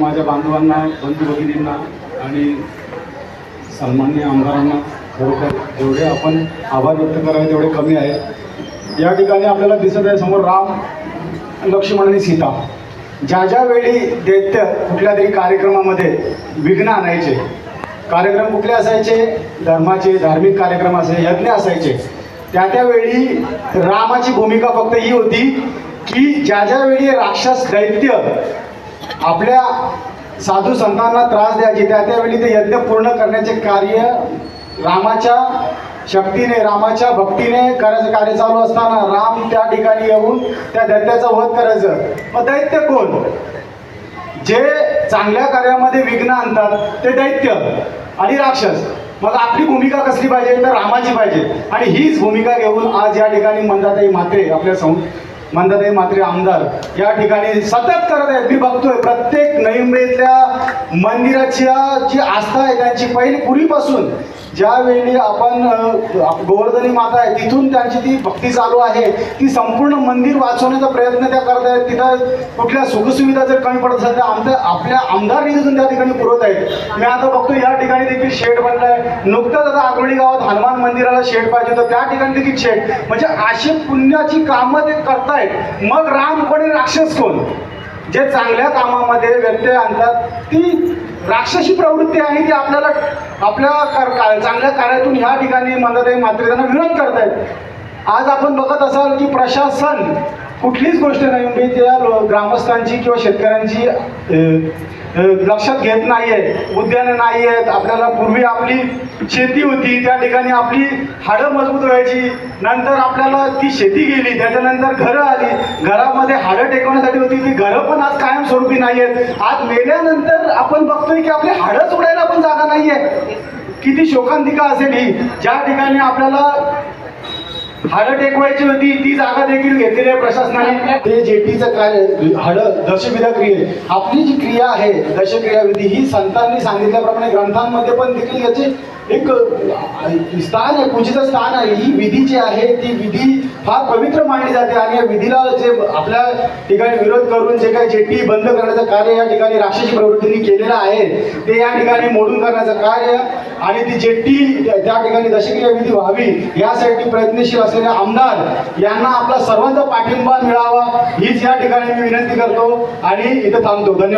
माझ्या बांधवांना बंधू भगिनींना आणि सन्मान्य आमदारांना खरोखर जेवढे आपण आभार व्यक्त करावे तेवढे कमी आहे. या ठिकाणी आपल्याला दिसत आहे समोर राम लक्ष्मण आणि सीता. ज्या ज्या वेळी दैत्य कुठल्या तरी कार्यक्रमामध्ये विघ्न आणायचे कार्यक्रम कुठले असायचे? धर्माचे धार्मिक कार्यक्रम असायचे यज्ञ असायचे. त्या त्यावेळी रामाची भूमिका फक्त ही होती की ज्या ज्या वेळी राक्षस दैत्य आपल्या साधू संतांना त्रास द्यायचे त्या त्यावेळी ते यज्ञ पूर्ण करण्याचे कार्य रामाच्या शक्तीने रामाच्या भक्तीने करायचं कार्य चालू असताना राम त्या ठिकाणी येऊन त्या दैत्याचा वध करायचं. मग दैत्य कोण? जे चांगल्या कार्यामध्ये विघ्न आणतात ते दैत्य आणि राक्षस. मग आपली भूमिका कसली पाहिजे? तर रामाची पाहिजे. आणि हीच भूमिका घेऊन आज या ठिकाणी मंदाताई मात्रे आपल्या सं मंदाताई मात्रे आमदार या ठिकाणी सतत करत आहेत. मी बघतोय प्रत्येक नैमेतल्या मंदिराच्या जी आस्था आहे त्यांची पहिली पूर्वीपासून ज्यावेळी आपण गोवर्धनी माता आहे तिथून त्यांची ती भक्ती चालू आहे. ती संपूर्ण मंदिर वाचवण्याचा प्रयत्न त्या करत आहेत. तिथं कुठल्या सुखसुविधा जर कमी पडत असेल तर आमच्या आपल्या आमदार निधीतून त्या ठिकाणी पुरवत आहेत. मी आता बघतो या ठिकाणी देखील शेड बनलाय. नुकतंच आता आगोडी गावात हनुमान मंदिराला शेड पाहिजे होतं. त्या ठिकाणी देखील शेड. म्हणजे अशी पुण्याची कामं ते करतायत. मग राम कोणी राक्षस कोण? जे चांगल्या कामामध्ये व्यत्यय आणतात ती राक्षसी प्रवृत्ती आहे ती आपल्याला आपल्या कार का- चांगल्या कार्यातून ह्या ठिकाणी मंदाताई मात्र त्यांना विरोध करतायत. आज आपण बघत असाल की प्रशासन कुठलीच गोष्ट नाही. म्हणजे त्या लो- ग्रामस्थांची किंवा शेतकऱ्यांची लक्षात घेत नाही आहे उद्यानं नाही आहेत आपल्याला पूर्वी आपली शेती होती. त्या ठिकाणी आपली हाडं मजबूत व्हायची. नंतर आपल्याला ती शेती गेली. त्याच्यानंतर घरं आली. घरामध्ये हाडं टेकवण्यासाठी होती. ती घरं पण आज कायमस्वरूपी नाही आहेत आज मेल्यानंतर आपण बघतोय की आपली हाडं सोडायला पण जागा नाही आहे किती शोकांतिका असेल ही. ज्या ठिकाणी आपल्याला हाडं टेकवायची होती ती जागा देखील घेतलेली आहे प्रशासनाने. ते जेटीचं कार्य हाडं दशविधा क्रिये. आपली जी क्रिया आहे दशक्रियाविधी ही संतांनी सांगितल्याप्रमाणे ग्रंथांमध्ये पण देखील याची एक स्थान आहे पूजेचं स्थान आहे. ही विधी जी आहे ती विधी फार पवित्र मानली जाते आणि या विधीला जे आपल्या ठिकाणी विरोध करून जे काही जेटी बंद करण्याचं कार्य या ठिकाणी राक्षसी प्रवृत्तींनी केलेलं आहे ते या ठिकाणी मोडून करण्याचं कार्य आणि ती जेट्टी त्या ठिकाणी दशक्रिया विधी व्हावी यासाठी प्रयत्नशील असलेले आमदार यांना आपला सर्वांचा पाठिंबा मिळावा हीच या ठिकाणी मी विनंती करतो आणि इथं थांबतो. धन्यवाद.